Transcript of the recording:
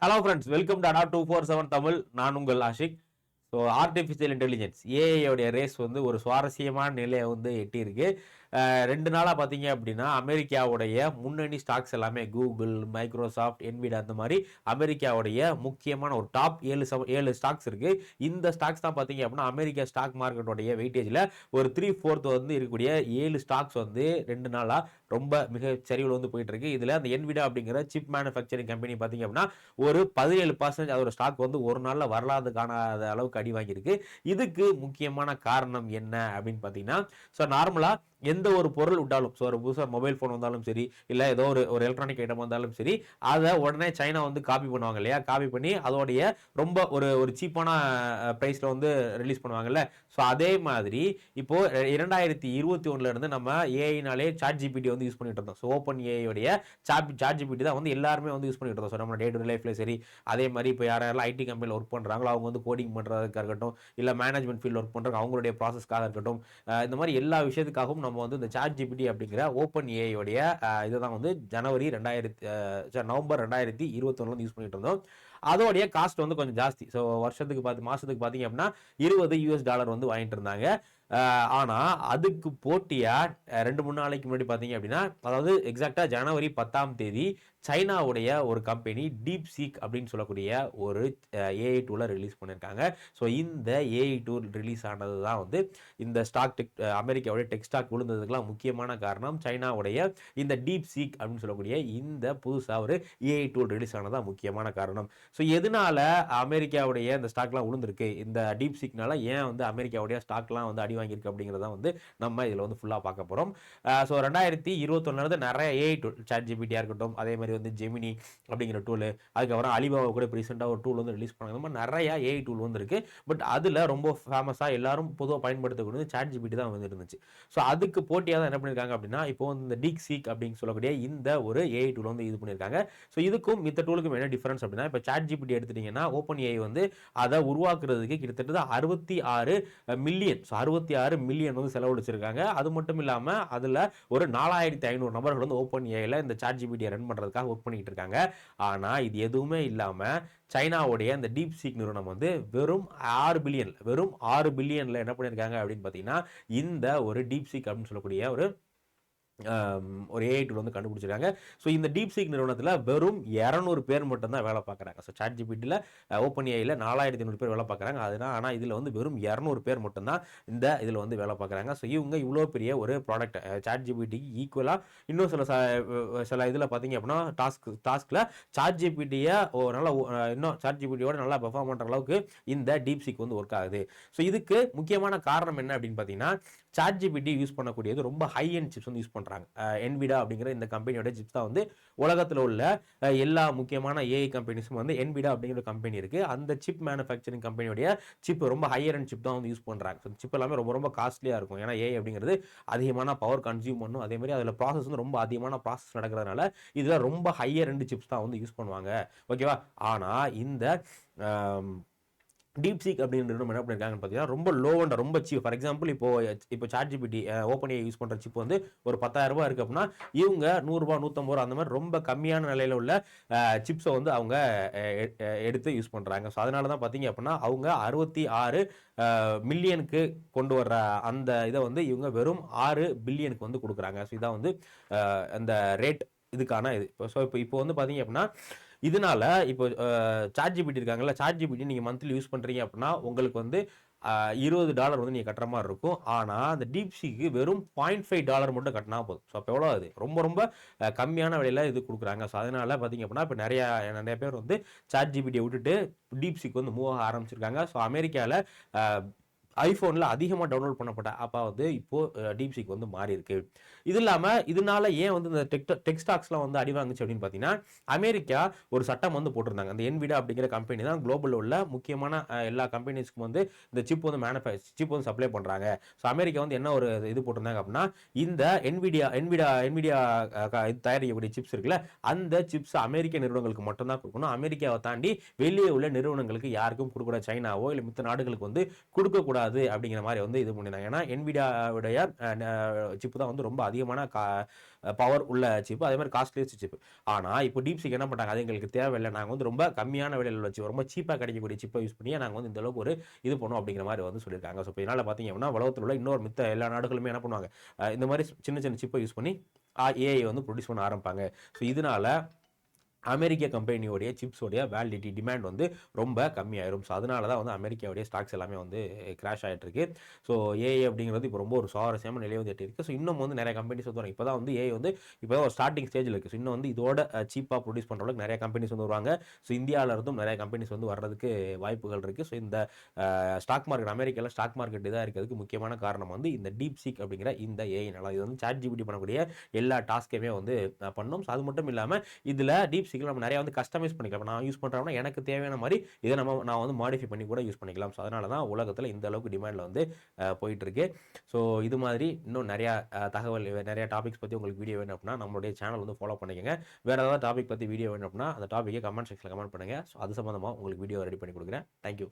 Hello friends welcome to அனா two four seven Tamil நான் உங்கள் ஆஷிக் ஸோ ஆர்டிஃபிஷியல் இன்டெலிஜென்ஸ் ஏஐயோடைய ரேஸ் வந்து ஒரு சுவாரஸ்யமான நிலையை வந்து எட்டியிருக்கு. ரெண்டு நாளாக பார்த்தீங்க அப்படின்னா அமெரிக்காவுடைய முன்னணி ஸ்டாக்ஸ் எல்லாமே கூகுள் மைக்ரோசாஃப்ட் என்விடா அந்த மாதிரி அமெரிக்காவுடைய முக்கியமான ஒரு டாப் ஏழு ஏழு ஸ்டாக்ஸ் இருக்குது இந்த ஸ்டாக்ஸ் தான் பார்த்தீங்க அப்படின்னா அமெரிக்கா ஸ்டாக் மார்க்கெட்டோடைய வெயிட்டேஜில் ஒரு த்ரீ ஃபோர்த் வந்து இருக்கக்கூடிய ஏழு ஸ்டாக்ஸ் வந்து ரெண்டு நாளாக ரொம்ப மிக சரிவில் வந்து போயிட்டு இருக்கு. இதில் அந்த என்விடா அப்படிங்கிற சிப் மேனுஃபேக்சரிங் கம்பெனி பார்த்தீங்க அப்படின்னா ஒரு பதினேழு பர்சன்ட் அதோட ஸ்டாக் வந்து ஒரு நாளில் வரலாறு காணாத அளவுக்கு அடி வாங்கியிருக்கு. இதுக்கு முக்கியமான காரணம் என்ன அப்படின்னு பார்த்தீங்கன்னா ஸோ நார்மலாக எந்த ஒரு பொருள் விட்டாலும் ஸோ ஒரு புதுசாக மொபைல் ஃபோன் வந்தாலும் சரி இல்லை ஏதோ ஒரு ஒரு எலக்ட்ரானிக் ஐட்டம் வந்தாலும் சரி அதை உடனே சைனா வந்து காப்பி பண்ணுவாங்க இல்லையா? காப்பி பண்ணி அதோடைய ரொம்ப ஒரு ஒரு சீப்பான ப்ரைஸில் வந்து ரிலீஸ் பண்ணுவாங்கல்ல? ஸோ அதே மாதிரி இப்போது இரண்டாயிரத்தி இருபத்தி ஒன்றுலேருந்து நம்ம ஏஐனாலே சாட் ஜிபிடி வந்து யூஸ் பண்ணிட்டு இருந்தோம். ஸோ ஓப்பன் ஏஐயோடைய சாட் சாட் ஜிபிடி தான் வந்து எல்லாருமே வந்து யூஸ் பண்ணிட்டு இருந்தோம். ஸோ நம்ம டே டு லைஃப்ல சரி அதே மாதிரி இப்போ யார் யாரெல்லாம் ஐடி கம்பெனியில் ஒர்க் பண்ணுறாங்களோ அவங்க வந்து கோடிங் பண்ணுறதுக்காக இருக்கட்டும் இல்லை மேனேஜ்மெண்ட் ஃபீல்ட் ஒர்க் பண்ணுறாங்க அவங்களுடைய ப்ராசஸ்க்காக இருக்கட்டும் இந்த மாதிரி எல்லா விஷயத்துக்காகவும் நம்ம வந்து இந்த சாட் ஜிபிடி அப்படிங்கிற ஓப்பன் ஏஐயோடைய இதை தான் வந்து ஜனவரி ரெண்டாயிரத்தி நவம்பர் ரெண்டாயிரத்தி இருபத்தொன்னுல யூஸ் பண்ணிட்டு இருந்தோம். அதோடைய காஸ்ட் வந்து கொஞ்சம் ஜாஸ்தி. ஸோ வருஷத்துக்கு பார்த்து மாதத்துக்கு பார்த்தீங்க அப்படின்னா இருபது யூஎஸ் டாலர் வந்து வாங்கிட்டு இருந்தாங்க. ஆனால் அதுக்கு போட்டியாக ரெண்டு மூணு நாளைக்கு முன்னாடி பார்த்தீங்க அப்படின்னா அதாவது எக்ஸாக்டாக ஜனவரி பத்தாம் தேதி சைனாவுடைய ஒரு கம்பெனி டீப் சீக் அப்படின்னு சொல்லக்கூடிய ஒரு ஏஐ டூவில் ரிலீஸ் பண்ணியிருக்காங்க. ஸோ இந்த ஏஐ டூ ரிலீஸ் ஆனது தான் வந்து இந்த ஸ்டாக் டெக் அமெரிக்காவுடைய டெக் ஸ்டாக் விழுந்ததுக்கெல்லாம் முக்கியமான காரணம் சைனாவுடைய இந்த டீப் சீக் அப்படின்னு சொல்லக்கூடிய இந்த புதுசாக ஒரு ஏஐ டூல் ரிலீஸ் ஆனதான் முக்கியமான காரணம். ஸோ எதனால அமெரிக்காவுடைய இந்த ஸ்டாக்லாம் விழுந்திருக்கு? இந்த டீப் சீக்னால ஏன் வந்து அமெரிக்காவுடைய ஸ்டாக்லாம் வந்து அடி வாங்கியிருக்கு அப்படிங்கிறத வந்து நம்ம இதில் வந்து ஃபுல்லாக பார்க்க போகிறோம் ஸோ ரெண்டாயிரத்தி இருபத்தொன்னுலேருந்து நிறைய ஏஐ டூல் சாட் ஜிபிடியாக இருக்கட்டும் அதே மாதிரி வந்து ஜெமினி அப்படிங்கிற டூல் அதுக்கப்புறம் அலிபாபா கூட இப்போ ரீசெண்டாக ஒரு டூல் வந்து ரிலீஸ் பண்ணாங்க. இந்த மாதிரி ஏஐ டூல் வந்து பட் அதில் ரொம்ப ஃபேமஸாக எல்லாரும் பொதுவாக பயன்படுத்தக்கூடியது சாட் ஜிபிடி தான் வந்து இருந்துச்சு. ஸோ அதுக்கு போட்டியாக தான் என்ன பண்ணியிருக்காங்க அப்படின்னா இப்போ வந்து இந்த டீக் சீக் அப்படின்னு சொல்லக்கூடிய இந்த ஒரு ஏஐ டூல் வந்து இது பண்ணியிருக்காங்க ஸோ இதுக்கும் மித்த டூலுக்கும் என்ன டிஃபரன்ஸ் அப்படின்னா இப்போ சாட் ஜிபிடி எடுத்துட்டிங்கன்னா ஓப்பன் ஏஐ வந்து அதை உருவாக்குறதுக்கு கிட்டத்தட்ட அறுபத்தி ஆறு மில்லியன் ஸோ அறுபத்தி ஆறு மில்லியன் வந்து செலவழிச்சிருக்காங்க. அது மட்டும் இல்லாமல் அதில் ஒரு நாலாயிரத்தி ஐநூறு நபர்கள் வந்து ஓப்பன் ஏஐயில் இந்த சாட் ஜிபிடியை ரன் பண்ணுறதுக்காக ஒர்க் பண்ணிகிட்டு இருக்காங்க. ஆனால் இது எதுவுமே இல்லாமல் சைனாவுடைய இந்த டீப் சீக் நிறுவனம் வந்து வெறும் ஆறு பில்லியன் வெறும் ஆறு பில்லியனில் என்ன பண்ணியிருக்காங்க அப்படின்னு பார்த்தீங்கன்னா இந்த ஒரு டீப் சீக் அப்படின்னு சொல்லக்கூடிய ஒரு ஒரு ஏஐ டூல் வந்து கண்டுபிடிச்சிருக்காங்க. ஸோ இந்த டீப் சீக் நிறுவனத்தில் வெறும் இரநூறு பேர் மட்டும்தான் வேலை பார்க்குறாங்க. ஸோ சாட் ஜிபிடியில் ஓப்பன் ஏஐயில் நாலாயிரத்தி ஐநூறு பேர் வேலை பார்க்குறாங்க. அதுதான் ஆனால் இதில் வந்து வெறும் இரநூறு பேர் மட்டும்தான் இந்த இதில் வந்து வேலை பார்க்குறாங்க. ஸோ இவங்க இவ்வளோ பெரிய ஒரு ப்ராடக்ட் சாட் ஜிபிடிக்கு ஈக்குவலாக இன்னும் சில சில இதில் பார்த்தீங்க அப்படின்னா டாஸ்க் டாஸ்கில் சாட் ஜிபிடியை நல்ல இன்னும் சாட் ஜிபிடியோட நல்லா பெர்ஃபார்ம் பண்ணுற அளவுக்கு இந்த டீப் சீக் வந்து ஒர்க் ஆகுது. ஸோ இதுக்கு முக்கியமான காரணம் என்ன அப்படின்னு பார்த்தீங்கன்னா சாட் ஜிபிடி யூஸ் பண்ணக்கூடியது ரொம்ப ஹை எண்ட் சிப்ஸ் வந்து யூஸ் பண்ணுறாங்க என்விடா அப்படிங்கிற இந்த கம்பெனியோட சிப்ஸ் தான் வந்து உலகத்தில் உள்ள எல்லா முக்கியமான ஏஐ கம்பெனிஸும் வந்து என்விடா அப்படிங்கிற கம்பெனி இருக்குது அந்த சிப் மேனுஃபேக்சரிங் கம்பெனியோடைய சிப் ரொம்ப ஹையர் அண்ட் சிப் தான் வந்து யூஸ் பண்ணுறாங்க ஸோ சிப் எல்லாமே ரொம்ப ரொம்ப காஸ்ட்லியாக இருக்கும். ஏன்னா ஏஐ அப்படிங்கிறது அதிகமான பவர் கன்சியூம் பண்ணும். அதேமாதிரி அதில் ப்ராசஸ் வந்து ரொம்ப அதிகமான ப்ராசஸ் நடக்கிறதுனால இதில் ரொம்ப ஹையர் ரெண்டு சிப்ஸ் தான் வந்து யூஸ் பண்ணுவாங்க. ஓகேவா ஆனால் இந்த டீப் சீக் அப்படின்ற என்ன பண்ணியிருக்காங்கன்னு பார்த்தீங்கன்னா ரொம்ப லோ அண்ட் ரொம்ப சீப் ஃபார் எக்ஸாம்பிள் இப்போ இப்போ சாட் ஜிபிடி ஓப்பன் யூஸ் பண்ணுற சிப் வந்து ஒரு பத்தாயிரரூபா இருக்குது அப்படின்னா இவங்க நூறுரூபா நூற்றம்பது ரூபா அந்த மாதிரி ரொம்ப கம்மியான நிலையில் உள்ள சிப்ஸை வந்து அவங்க எடுத்து யூஸ் பண்ணுறாங்க ஸோ அதனால தான் பார்த்தீங்க அப்படின்னா அவங்க அறுபத்தி ஆறு மில்லியனுக்கு கொண்டு வர்ற அந்த இதை வந்து இவங்க வெறும் ஆறு பில்லியனுக்கு வந்து கொடுக்குறாங்க. ஸோ இதான் வந்து அந்த ரேட் இதுக்கான இது. இப்போ ஸோ இப்போ இப்போ வந்து பார்த்தீங்க அப்படின்னா இதனால இப்போ சார்ஜ் ஜிபிடி இருக்காங்கல்ல சார்ஜ் ஜிபிடி நீங்கள் மந்த்லி யூஸ் பண்ணுறீங்க அப்படின்னா உங்களுக்கு வந்து இருபது டாலர் வந்து நீங்கள் கட்டுற மாதிரி இருக்கும். ஆனால் அந்த டீப்சிக்கு வெறும் பாயிண்ட் ஃபைவ் டாலர் மட்டும் கட்டினா போதும். ஸோ அப்போ எவ்வளோ அது? ரொம்ப ரொம்ப கம்மியான விலையில் இது கொடுக்குறாங்க. ஸோ அதனால் பார்த்தீங்க அப்படின்னா இப்போ நிறையா நிறைய பேர் வந்து சார்ஜ் ஜிபிடியை விட்டுட்டு டீப் வந்து மூவ் ஆக ஆரம்பிச்சிருக்காங்க. ஸோ அமெரிக்காவில் ஐஃபோனில் அதிகமாக டவுன்லோட் பண்ணப்பட்ட ஆப்பாக வந்து இப்போது டீப்சிக் வந்து மாறி இருக்கு இது இல்லாமல் இதனால ஏன் வந்து இந்த டெக் டெக்ஸ்டாக்ஸ்லாம் வந்து அடி வாங்குச்சு அப்படின்னு பார்த்தீங்கன்னா அமெரிக்கா ஒரு சட்டம் வந்து போட்டிருந்தாங்க. அந்த என்விடா அப்படிங்கிற கம்பெனி தான் குளோபலில் உள்ள முக்கியமான எல்லா கம்பெனிஸ்க்கும் வந்து இந்த சிப் வந்து மேனுஃபேக்சர் சிப் வந்து சப்ளை பண்ணுறாங்க ஸோ அமெரிக்கா வந்து என்ன ஒரு இது போட்டிருந்தாங்க அப்படின்னா இந்த என்விடியா என்விடா என்விடியா இது தயாரிக்கக்கூடிய சிப்ஸ் இருக்குல்ல அந்த சிப்ஸ் அமெரிக்க நிறுவனங்களுக்கு மட்டும்தான் கொடுக்கணும். அமெரிக்காவை தாண்டி வெளியே உள்ள நிறுவனங்களுக்கு யாருக்கும் கொடுக்கூடாது சைனாவோ இல்லை மித்த நாடுகளுக்கு வந்து கொடுக்கக்கூடாது. கூடாது அப்படிங்கிற மாதிரி வந்து இது பண்ணியிருந்தாங்க. ஏன்னா என்விடியாவுடைய சிப்பு தான் வந்து ரொம்ப அதிகமான கா பவர் உள்ள சிப்பு. அதே மாதிரி காஸ்ட்லியஸ்ட் சிப்பு. ஆனால் இப்போ டீப்சிக் என்ன பண்ணுறாங்க அது எங்களுக்கு தேவையில்லை. நாங்கள் வந்து ரொம்ப கம்மியான விலையில் உள்ள ரொம்ப சீப்பாக கிடைக்கக்கூடிய சிப்பை யூஸ் பண்ணி நாங்கள் வந்து இந்த அளவுக்கு ஒரு இது பண்ணுவோம் அப்படிங்கிற மாதிரி வந்து சொல்லியிருக்காங்க. ஸோ இப்போ இதனால் பார்த்தீங்க அப்படின்னா உலகத்தில் உள்ள இன்னொரு மித்த எல்லா நாடுகளுமே என்ன பண்ணுவாங்க? இந்த மாதிரி சின்ன சின்ன சிப்பை யூஸ் பண்ணி ஏஐ வந்து ப்ரொடியூஸ் பண்ண ஆரம்பிப்பாங்க. ஸோ இதனால அமெரிக்க கம்பெனியோடைய சிப்ஸோடைய வேலிடிட்டி டிமாண்ட் வந்து ரொம்ப கம்மியாயிரும். ஸோ அதனால தான் வந்து அமெரிக்காவுடைய ஸ்டாக்ஸ் எல்லாமே வந்து eh, கிராஷ் ஆகிட்டு இருக்கு ஸோ ஏஐ அப்படிங்கிறது இப்போ ரொம்ப ஒரு சுவாரஸ்யமான நிலை வந்து இருக்குது ஸோ இன்னும் வந்து நிறைய கம்பெனிஸ் வந்து வரும். இப்போ தான் வந்து ஏஐ வந்து இப்போ ஒரு ஸ்டார்டிங் ஸ்டேஜில் இருக்குது ஸோ இன்னும் வந்து இதோட சீப்பாக ப்ரொடியூஸ் பண்ணுற அளவுக்கு நிறைய கம்பெனிஸ் வந்து வருவாங்க. ஸோ இந்தியாவிலிருந்தும் நிறைய கம்பெனிஸ் வந்து வர்றதுக்கு eh, வாய்ப்புகள் இருக்குது ஸோ இந்த ஸ்டாக் மார்க்கெட் அமெரிக்காவில் ஸ்டாக் மார்க்கெட் இதாக இருக்கிறதுக்கு முக்கியமான காரணம் வந்து இந்த டீப் சீக் அப்படிங்கிற இந்த ஏஐ நல்லா இது வந்து சாட் ஜிபிடி பண்ணக்கூடிய எல்லா டாஸ்க்கையுமே வந்து பண்ணும். ஸோ அது மட்டும் இல்லாமல் இதில் டீப் சீக்கிரம் நம்ம நிறைய வந்து கஸ்டமைஸ் பண்ணிக்கலாம். நான் யூஸ் பண்ணுறோம்னா எனக்கு தேவையான மாதிரி இதை நம்ம நான் வந்து மாடிஃபை பண்ணி கூட யூஸ் பண்ணிக்கலாம். ஸோ அதனால தான் உலகத்தில் இந்த அளவுக்கு டிமாண்டில் வந்து போயிட்டுருக்கு. ஸோ இது மாதிரி இன்னும் நிறையா தகவல் நிறைய டாபிக்ஸ் பற்றி உங்களுக்கு வீடியோ வேணும் அப்படின்னா நம்மளுடைய சேனல் வந்து ஃபாலோ பண்ணிக்கங்க. வேறு ஏதாவது டாபிக் பற்றி வீடியோ வேணும் அப்படின்னா அந்த டாப்பிக்கை கமெண்ட் செக்ஷனில் கமெண்ட் பண்ணுங்கள் ஸோ அது சம்மந்தமாக உங்களுக்கு வீடியோ ரெடி பண்ணி கொடுக்குறேன். தேங்க்யூ